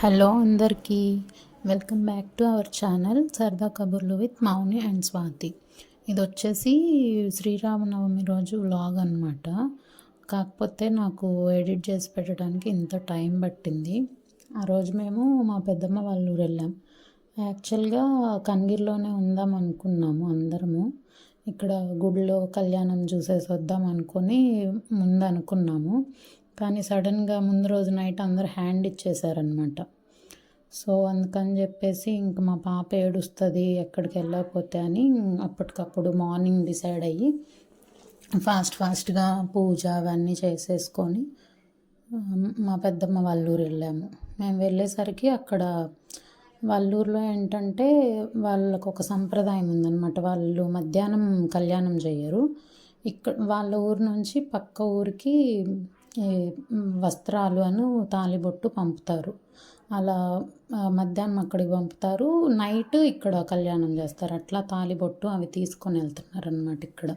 Hello అందరికీ welcome back to our channel సరదా కబుర్లు విత్ మౌని అండ్ స్వాతి. ఇది వచ్చేసి శ్రీరామనవమి రోజు వ్లాగ్ అనమాట కాకపోతే నాకు ఎడిట్ చేసి పెట్టడానికి ఇంత టైం పట్టింది. ఆ రోజు మేము మా పెద్దమ్మ వాళ్ళ ఊరు వెళ్ళాం. యాక్చువల్గా కన్గిరిలోనే ఉందాం అనుకున్నాము అందరము. ఇక్కడ గుడిలో కళ్యాణం చూసేసి వద్దాం అనుకొని ముందు అనుకున్నాము కానీ సడన్గా ముందు రోజు నైట్ అందరు హ్యాండ్ ఇచ్చేసారనమాట సో అందుకని చెప్పేసి ఇంక మా పాప ఏడుస్తుంది ఎక్కడికి వెళ్ళకపోతే అని అప్పటికప్పుడు మార్నింగ్ డిసైడ్ అయ్యి ఫాస్ట్ ఫాస్ట్గా పూజ అవన్నీ చేసేసుకొని మా పెద్దమ్మ వల్లూరు వెళ్ళాము. మేము వెళ్ళేసరికి అక్కడ వాళ్ళూరులో ఏంటంటే వాళ్ళకు ఒక సంప్రదాయం ఉందన్నమాట. వాళ్ళు మధ్యాహ్నం కళ్యాణం చేయరు. ఇక్కడ వాళ్ళ ఊరు నుంచి పక్క ఊరికి వస్త్రాలు అను తాలిబొట్టు పంపుతారు. అలా మధ్యాహ్నం అక్కడికి పంపుతారు. నైట్ ఇక్కడ కళ్యాణం చేస్తారు. అట్లా తాలిబొట్టు అవి తీసుకొని వెళ్తున్నారు అనమాట ఇక్కడ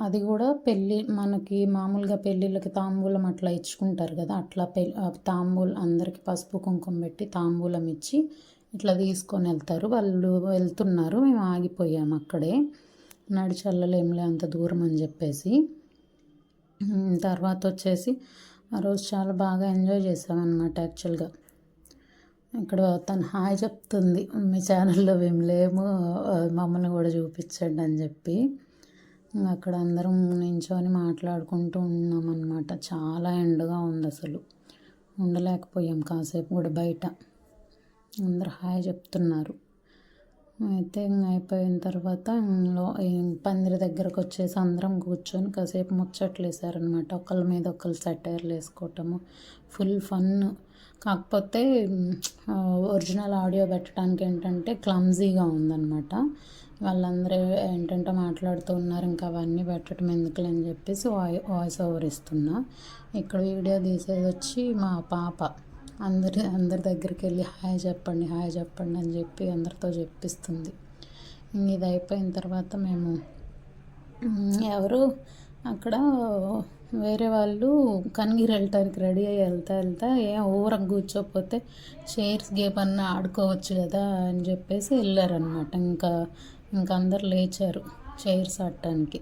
అది కూడా పెళ్ళి మనకి మామూలుగా పెళ్ళిళ్ళకి తాంబూలం అట్లా ఇచ్చుకుంటారు కదా. అట్లా పెళ్ళి తాంబూలం అందరికీ పసుపు కుంకుమ పెట్టి తాంబూలం ఇచ్చి ఇట్లా తీసుకొని వెళ్తారు. వాళ్ళు వెళ్తున్నారు. మేము ఆగిపోయాము అక్కడే. నడిచి అంత దూరం అని చెప్పేసి. తర్వాత వచ్చేసి ఆ రోజు చాలా బాగా ఎంజాయ్ చేసామన్నమాట యాక్చువల్గా. ఇక్కడ తను హాయ్ చెప్తుంది మీ ఛానల్లో మేము లేము మమ్మల్ని కూడా చూపించండి అని చెప్పి. అక్కడ అందరం నించొని మాట్లాడుకుంటూ ఉన్నామన్నమాట. చాలా ఎండగా ఉంది అసలు. ఉండలేకపోయాం కాసేపు కూడా బయట. అందరు హాయ్ చెప్తున్నారు. అయితే ఇంక అయిపోయిన తర్వాత లో పందిరి దగ్గరకు వచ్చేసి అందరం కూర్చొని కాసేపు ముచ్చట్లు వేసారనమాట ఒకళ్ళ మీద ఒకళ్ళు సెటైర్లు వేసుకోవటము ఫుల్ ఫన్ కాకపోతే ఒరిజినల్ ఆడియో పెట్టడానికి ఏంటంటే క్లమ్జీగా ఉందన్నమాట వాళ్ళందరూ ఏంటంటే మాట్లాడుతూ ఉన్నారు ఇంకా అవన్నీ పెట్టడం ఎందుకులే? అని చెప్పేసి వాయి వాయిస్ ఓవర్ ఇస్తున్నా. ఇక్కడ వీడియో తీసేది వచ్చి మా పాప. అందరి అందరి దగ్గరికి వెళ్ళి హాయ్ చెప్పండి హాయ్ చెప్పండి అని చెప్పి అందరితో చెప్పిస్తుంది. ఇంక ఇది అయిపోయిన తర్వాత మేము ఎవరు? అక్కడ వేరే వాళ్ళు కనిగిరి వెళ్ళటానికి రెడీ అయ్యి వెళ్తా వెళ్తా ఏం ఊరకు కూర్చోకపోతే చైర్స్ గేమ్ అన్న ఆడుకోవచ్చు కదా అని చెప్పేసి వెళ్ళారనమాట ఇంకా ఇంకా అందరు లేచారు చైర్స్ ఆడటానికి.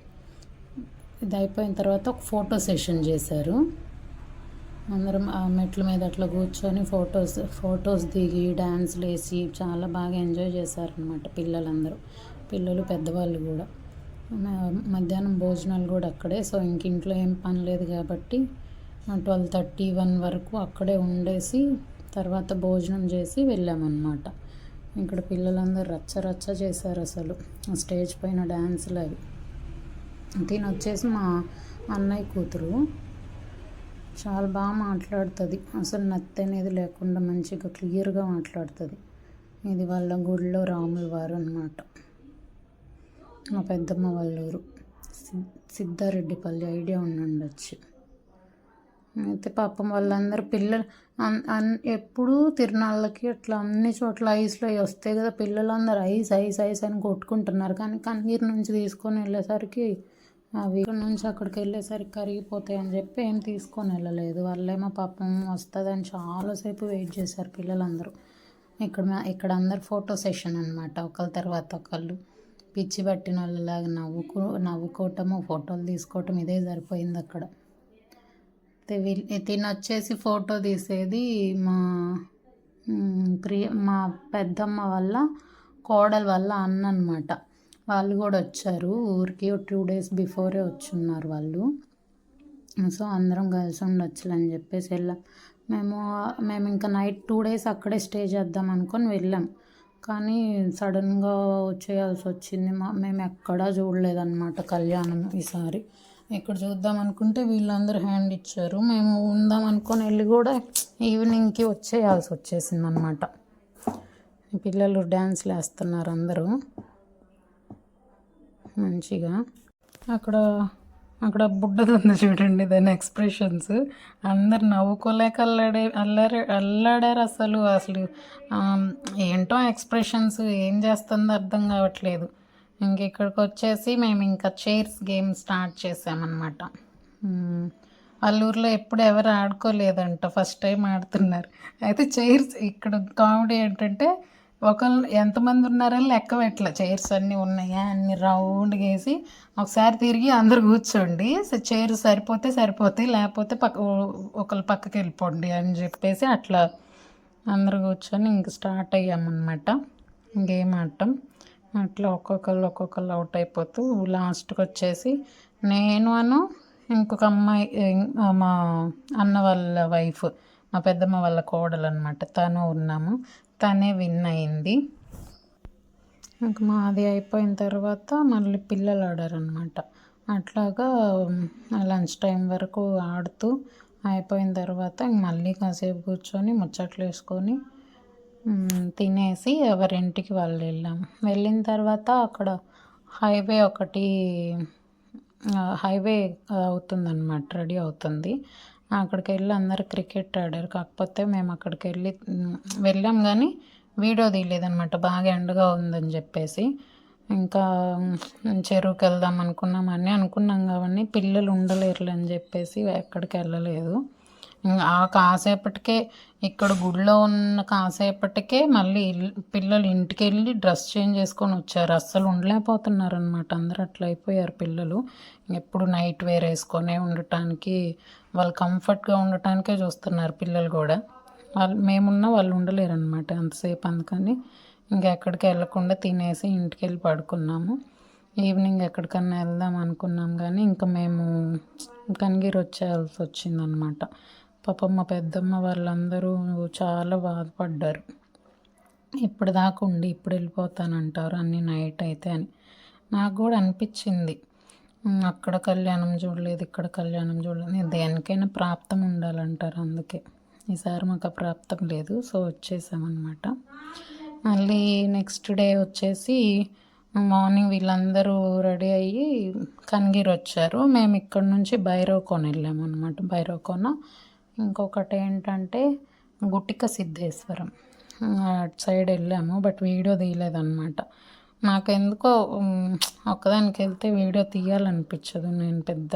ఇది అయిపోయిన తర్వాత ఒక ఫోటో సెషన్ చేశారు. అందరం ఆ మెట్ల మీద అట్లా కూర్చొని ఫొటోస్ ఫొటోస్ దిగి డ్యాన్స్లు వేసి చాలా బాగా ఎంజాయ్ చేశారనమాట పిల్లలందరూ. పిల్లలు పెద్దవాళ్ళు కూడా. మధ్యాహ్నం భోజనాలు కూడా అక్కడే. సో ఇంక ఇంట్లో ఏం పని లేదు కాబట్టి ట్వెల్వ్ థర్టీ వన్ వరకు అక్కడే ఉండేసి తర్వాత భోజనం చేసి వెళ్ళామన్నమాట. ఇక్కడ పిల్లలందరూ రచ్చ రచ్చ చేశారు అసలు. స్టేజ్ పైన డ్యాన్సులు అవి. తినొచ్చేసి మా అన్నయ్య కూతురు చాలా బాగా మాట్లాడుతుంది. అసలు నత్తి అనేది లేకుండా మంచిగా క్లియర్గా మాట్లాడుతుంది. ఇది వాళ్ళ గుడిలో రాముల వారు అనమాట మా పెద్దమ్మ వాళ్ళ ఊరు సిద్ధారెడ్డిపల్లి ఐడియా ఉండి ఉండొచ్చు అయితే పాపం వాళ్ళందరూ పిల్లలు అన్- అన్- ఎప్పుడూ తిరునాళ్ళకి అట్లా అన్ని చోట్ల ఐస్లో అవి వస్తాయి కదా పిల్లలందరూ. ఐస్ ఐస్ ఐస్ అని కొట్టుకుంటున్నారు. కానీ కన్నీరు నుంచి తీసుకొని వెళ్ళేసరికి అవి ఇక్కడ నుంచి అక్కడికి వెళ్ళేసరికి కరిగిపోతాయి అని చెప్పి ఏం తీసుకొని వెళ్ళలేదు. వాళ్ళేమో పాపం వస్తుందని చాలాసేపు వెయిట్ చేశారు పిల్లలందరూ. ఇక్కడ ఇక్కడ అందరు ఫోటో సెషన్ అనమాట ఒకళ్ళ తర్వాత ఒకళ్ళు పిచ్చి పట్టిన వాళ్ళలాగా నవ్వుకో నవ్వుకోవటము ఫోటోలు తీసుకోవటం ఇదే సరిపోయింది అక్కడ. తిని వచ్చేసి ఫోటో తీసేది మా ప్రియ మా పెద్దమ్మ వల్ల కోడల వల్ల అన్న అనమాట వాళ్ళు కూడా వచ్చారు. ఊరికి టూ డేస్ బిఫోరే వచ్చున్నారు వాళ్ళు. సో అందరం కలిసి ఉండొచ్చులని చెప్పేసి వెళ్ళాం. మేము మేము ఇంకా నైట్ టూ డేస్ అక్కడే స్టే చేద్దాం అనుకొని వెళ్ళాం. కానీ సడన్గా వచ్చేయాల్సి వచ్చింది. మా మేము ఎక్కడా చూడలేదన్నమాట కళ్యాణం ఈసారి. ఇక్కడ చూద్దాం అనుకుంటే వీళ్ళందరూ హ్యాండ్ ఇచ్చారు. మేము ఉందాం అనుకొని వెళ్ళి కూడా ఈవినింగ్కి వచ్చేయాల్సి వచ్చేసింది అనమాట పిల్లలు డ్యాన్స్లు వేస్తున్నారు అందరూ. మంచిగా. అక్కడ అక్కడ బుడ్డది ఉంది చూడండి దాని ఎక్స్ప్రెషన్స్. అందరు నవ్వుకోలేక అల్లాడే అల్లారే అల్లాడారు అసలు. అసలు ఏంటో ఎక్స్ప్రెషన్స్ ఏం చేస్తుందో అర్థం కావట్లేదు. ఇంక ఇక్కడికి వచ్చేసి మేము ఇంకా చైర్స్ గేమ్ స్టార్ట్ చేసామన్నమాట. అల్లూరులో ఊర్లో ఎప్పుడు ఎవరు ఆడుకోలేదంట ఫస్ట్ టైం ఆడుతున్నారు. అయితే చైర్స్ ఇక్కడ కామెడీ ఏంటంటే ఒకళ్ళు ఎంతమంది ఉన్నారని లెక్క పెట్టలే. చైర్స్ అన్నీ ఉన్నాయా? అన్ని రౌండ్గా వేసి ఒకసారి తిరిగి అందరు కూర్చోండి. చైర్ సరిపోతే సరిపోతాయి లేకపోతే పక్క ఒకళ్ళు పక్కకి వెళ్ళిపోండి అని చెప్పేసి అట్లా అందరు కూర్చొని ఇంక స్టార్ట్ అయ్యామన్నమాట. గేమ్ ఆడటం? అట్లా ఒక్కొక్కళ్ళు ఒక్కొక్కళ్ళు అవుట్ అయిపోతూ లాస్ట్కి వచ్చేసి నేను అను ఇంకొక అమ్మాయి మా అన్న వాళ్ళ వైఫ్ మా పెద్దమ్మ వాళ్ళ కోడలు అనమాట తను ఉన్నాము. తనే విన్ అయింది. ఇంక మాది అయిపోయిన తర్వాత మళ్ళీ పిల్లలు ఆడారనమాట అట్లాగా లంచ్ టైం వరకు ఆడుతూ అయిపోయిన తర్వాత మళ్ళీ కాసేపు కూర్చొని ముచ్చట్లు వేసుకొని తినేసి ఎవరింటికి వాళ్ళు వెళ్ళాం. వెళ్ళిన తర్వాత అక్కడ హైవే ఒకటి హైవే అవుతుందన్నమాట రెడీ అవుతుంది. అక్కడికి వెళ్ళి అందరు క్రికెట్ ఆడారు. కాకపోతే మేము అక్కడికి వెళ్ళి వెళ్ళాం కానీ వీడియో తీయలేదనమాట బాగా ఎండగా ఉందని చెప్పేసి. ఇంకా చెరువుకి వెళ్దాం అనుకున్నాం అని అనుకున్నాం కాబట్టి పిల్లలు ఉండలేరులే అని చెప్పేసి ఎక్కడికి వెళ్ళలేదు. ఆ కాసేపటికే ఇక్కడ గుడిలో ఉన్న కాసేపటికే మళ్ళీ పిల్లలు ఇంటికి వెళ్ళి డ్రెస్ చేంజ్ చేసుకొని వచ్చారు. అస్సలు ఉండలేకపోతున్నారు అనమాట అందరు అట్లా అయిపోయారు పిల్లలు. ఎప్పుడు నైట్ వేర్ వేసుకొనే ఉండటానికి వాళ్ళు కంఫర్ట్గా ఉండటానికే చూస్తున్నారు పిల్లలు కూడా. వాళ్ళు మేమున్నా వాళ్ళు ఉండలేరు అనమాట అంతసేపు. అందుకని ఇంకా ఎక్కడికి వెళ్ళకుండా తినేసి ఇంటికి వెళ్ళి పడుకున్నాము. ఈవినింగ్ ఎక్కడికన్నా వెళ్దాం అనుకున్నాం కానీ ఇంకా మేము కనిగిరి వచ్చేయాల్సి వచ్చిందనమాట పాపం మా పెద్దమ్మ వాళ్ళందరూ చాలా బాధపడ్డారు. ఇప్పుడు దాకా ఉండి ఇప్పుడు వెళ్ళిపోతానంటారు అన్ని నైట్ అయితే అని. నాకు కూడా అనిపించింది. అక్కడ కళ్యాణం చూడలేదు ఇక్కడ కళ్యాణం చూడలేదు. దేనికైనా ప్రాప్తం ఉండాలంటారు అందుకే. ఈసారి మాకు ప్రాప్తం లేదు సో వచ్చేసామన్నమాట. మళ్ళీ నెక్స్ట్ డే వచ్చేసి మార్నింగ్ వీళ్ళందరూ రెడీ అయ్యి కన్గిర్ వచ్చారు. మేము ఇక్కడ నుంచి భైరవకోన వెళ్ళాము అనమాట భైరవకోన ఇంకొకటి ఏంటంటే గుటిక సిద్ధేశ్వరం. అటు సైడ్ వెళ్ళాము బట్ వీడియో తీయలేదన్నమాట. నాకు ఎందుకో ఒక్కదానికి వెళ్తే వీడియో తీయాలనిపించదు నేను పెద్ద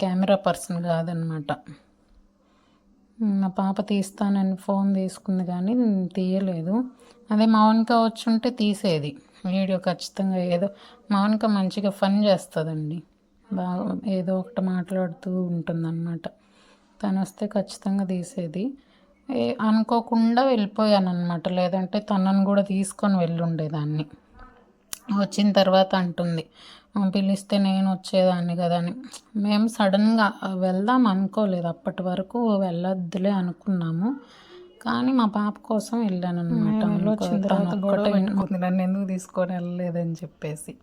కెమెరా పర్సన్ కాదనమాట. మా పాప తీస్తానని ఫోన్ తీసుకుంది కానీ తీయలేదు. అదే మౌనిక వచ్చుంటే తీసేది. వీడియో ఖచ్చితంగా ఏదో మౌనిక మంచిగా ఫన్ చేస్తుందండి. బాగా ఏదో ఒకటి మాట్లాడుతూ ఉంటుందన్నమాట. తను వస్తే ఖచ్చితంగా తీసేది. అనుకోకుండా వెళ్ళిపోయాను అనమాట లేదంటే తనను కూడా తీసుకొని వెళ్ళుండేదాన్ని. వచ్చిన తర్వాత అంటుంది పిలిస్తే నేను వచ్చేదాన్ని కదా అని. మేము సడన్గా వెళ్దాం అనుకోలేదు. అప్పటి వరకు వెళ్ళొద్దులే అనుకున్నాము. కానీ మా పాప కోసం వెళ్ళాను అనమాట వచ్చిన తర్వాత గొడవ నన్ను ఎందుకు తీసుకొని వెళ్ళలేదని చెప్పేసి.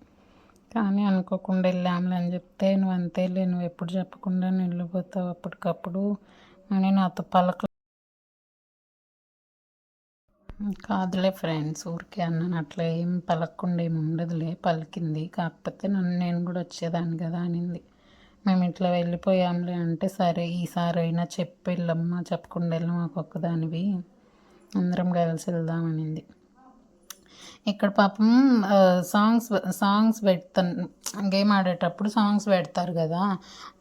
కానీ అనుకోకుండా వెళ్ళాములే అని చెప్తే నువ్వు అంతేలే. నువ్వు ఎప్పుడు చెప్పకుండా వెళ్ళిపోతావు. అప్పటికప్పుడు. అని నాతో పలక కాదులే ఫ్రెండ్స్ ఊరికే అన్నాను అట్లా ఏం పలకకుండా ఏమి ఉండదులే పలికింది. కాకపోతే నన్ను నేను కూడా వచ్చేదాన్ని కదా అనింది. మేము ఇట్లా వెళ్ళిపోయాంలే అంటే సరే ఈసారి అయినా చెప్పి వెళ్ళమ్మా చెప్పకుండా వెళ్ళాం మాకు ఒక్కదానివి. అందరం కలిసి వెళ్దామనింది ఇక్కడ పాపం సాంగ్స్ సాంగ్స్ పెడతాను గేమ్ ఆడేటప్పుడు సాంగ్స్ పెడతారు కదా.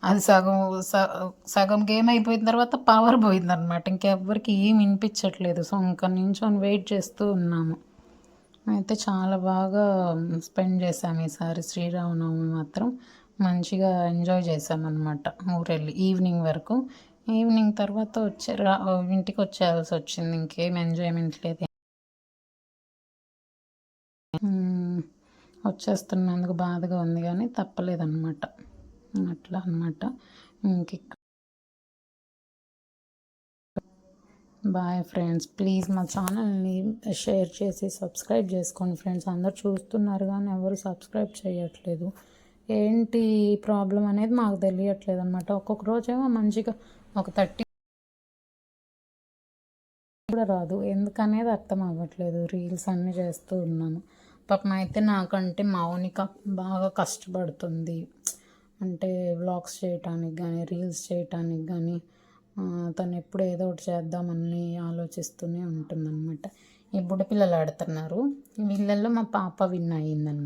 అది సగం సగం గేమ్ అయిపోయిన తర్వాత పవర్ పోయిందనమాట ఇంకెవ్వరికి ఏం వినిపించట్లేదు. సో ఇంకా నించొని వెయిట్ చేస్తూ ఉన్నాము. అయితే చాలా బాగా స్పెండ్ చేసాము ఈసారి. శ్రీరామనవమి మాత్రం మంచిగా ఎంజాయ్ చేసామన్నమాట ఊరెళ్ళి ఈవినింగ్ వరకు. ఈవినింగ్ తర్వాత వచ్చే రా ఇంటికి వచ్చేయాల్సి వచ్చింది. ఇంకేం ఎంజాయ్మెంట్ లేదు. వచ్చేస్తున్నందుకు బాధగా ఉంది కానీ తప్పలేదన్నమాట. అట్లా అనమాట ఇంక బాయ్ ఫ్రెండ్స్ ప్లీజ్ మా ఛానల్ని షేర్ చేసి సబ్స్క్రైబ్ చేసుకోండి ఫ్రెండ్స్. అందరు చూస్తున్నారు కానీ ఎవరు సబ్స్క్రైబ్ చేయట్లేదు. ఏంటి ప్రాబ్లం అనేది మాకు తెలియట్లేదు అనమాట ఒక్కొక్క రోజేమో మంచిగా ఒక థర్టీ కూడా రాదు. ఎందుకనేది అర్థం అవ్వట్లేదు. రీల్స్ అన్నీ చేస్తూ ఉన్నాను. పాపం అయితే నాకంటే మౌనిక బాగా కష్టపడుతుంది. అంటే వ్లాగ్స్ చేయటానికి కానీ రీల్స్ చేయటానికి కానీ తను ఎప్పుడు ఏదో ఒకటి చేద్దామని ఆలోచిస్తూనే ఉంటుందన్నమాట. ఈ బుడ్డ పిల్లలు ఆడుతున్నారు. వీళ్ళల్లో మా పాప విన్ అయ్యిందన్నమాట.